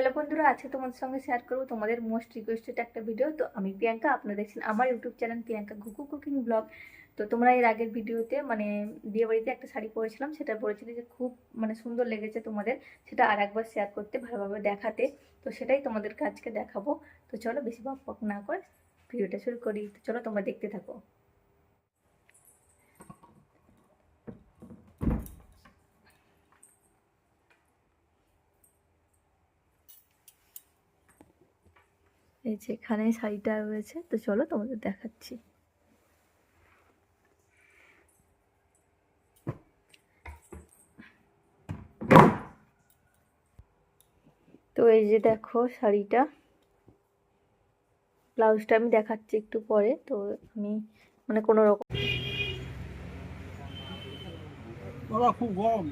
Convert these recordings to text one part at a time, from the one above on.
Hello বন্ধুরা, আজকে তোমাদের সঙ্গে শেয়ার করব তোমাদের মোস্ট রিকোয়েস্টেড একটা ভিডিও তো আমি প্রিয়াঙ্কা, আপনারা দেখছেন আমার YouTube channel Priyanka Ghuku cooking blog তো তোমরা এর আগের ভিডিওতে মানে বিয়ে বাড়িতে একটা শাড়ি পরেছিলাম, সেটা বলেছিলে যে খুব মানে সুন্দর লেগেছে তোমাদের, সেটা আর একবার শেয়ার করতে, ভালোভাবে দেখাতে। তো সেটাই তোমাদের আজকে দেখাবো। তো চলো বেশি বক না করে ভিডিওটা শুরু করি। তো চলো তোমরা দেখতে থাকো। এই যে এখানে শাড়িটা রয়েছে, তো চলো তোমাদের দেখাচ্ছি। তো এই যে দেখো শাড়িটা। ব্লাউজটা আমি দেখাচ্ছি একটু পরে, তো আমি মানে কোনো রকম বাবা খুব গরম।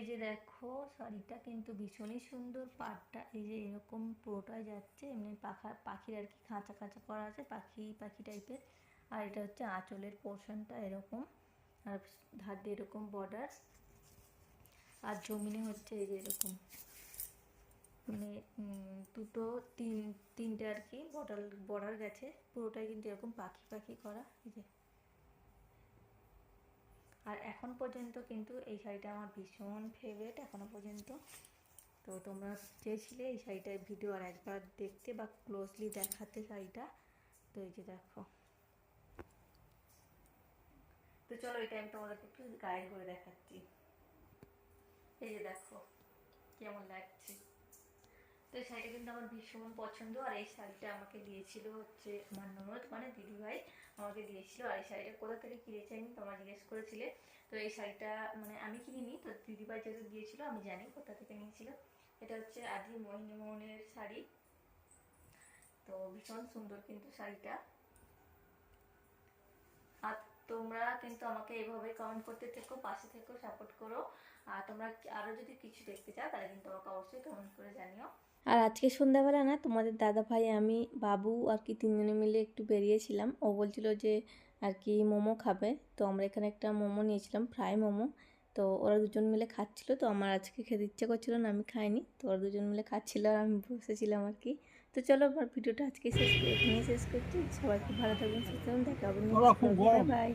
এই যে দেখো, শাড়িটা কিন্তু ভীষণই সুন্দর। পাটটা এই যে এরকম পুরোটাই যাচ্ছে, এমনি পাখা, পাখির আর কি খাঁচা খাঁচা করা আছে, পাখি পাখি টাইপের আর এটা হচ্ছে আঁচলের পোর্শনটা এরকম, আর ধার দিয়ে এরকম বর্ডার আর জমিনে হচ্ছে এই যে এরকম মানে দুটো, তিন, তিনটে আর কি বর্ডার বর্ডার গেছে। পুরোটাই কিন্তু এরকম পাখি পাখি করা, এই যে। আর এখন পর্যন্ত কিন্তু এই শাড়িটা আমার ভীষণ ফেভারিট এখনও পর্যন্ত। তো তোমরা চেয়েছিলে এই শাড়িটার ভিডিও আর একবার দেখতে বা ক্লোজলি দেখাতে শাড়িটা। তো এই যে দেখো। তো চলো এটা আমি তোমাদেরকে একটু গায়ে করে দেখাচ্ছি। এই যে দেখো, কেমন লাগছে। তো শাড়িটা কিন্তু আমার ভীষণ পছন্দ আর এই শাড়িটা আমাকে দিয়েছিল হচ্ছে আমার ননদ মানে দিদিভাই আমাকে দিয়েছিল আর এই শাড়িটা কোথা থেকে কিনেছি আমি তোমরা জিজ্ঞেস করেছিলে। তো এই শাড়িটা মানে আমি কিনিনি, তো দিদিভাই যেহেতু দিয়েছিল, আমি জানি কোথা থেকে নিয়েছিল। এটা হচ্ছে আদি মোহিনী মোহনের শাড়ি। তো ভীষণ সুন্দর কিন্তু শাড়িটা। আর তোমরা কিন্তু আমাকে এভাবে কমেন্ট করতে থেকো, পাশে থেকো সাপোর্ট করো। আর তোমরা আরও যদি কিছু দেখতে চাও, তাহলে কিন্তু আমাকে অবশ্যই কমেন্ট করে জানিও। আর আজকে সন্ধ্যাবেলা না তোমাদের দাদা ভাই আমি বাবু আর কি তিনজনে মিলে একটু বেরিয়েছিলাম। ও বলছিল যে আর কি মোমো খাবে। তো আমরা এখানে একটা মোমো নিয়েছিলাম ফ্রাই মোমো। তো ওরা দুজন মিলে খাচ্ছিল। তো আমার আজকে খেতে ইচ্ছে করছিল না আমি খাইনি। তো ওরা দুজন মিলে খাচ্ছিল আর আমি বসেছিলাম আর কি। তো চলো আমার ভিডিওটা আজকে শেষ করে এখানেই শেষ করছি। সবাইকে ভালো থাকবেন সুস্থ থাকবেন দেখা হবে। বাই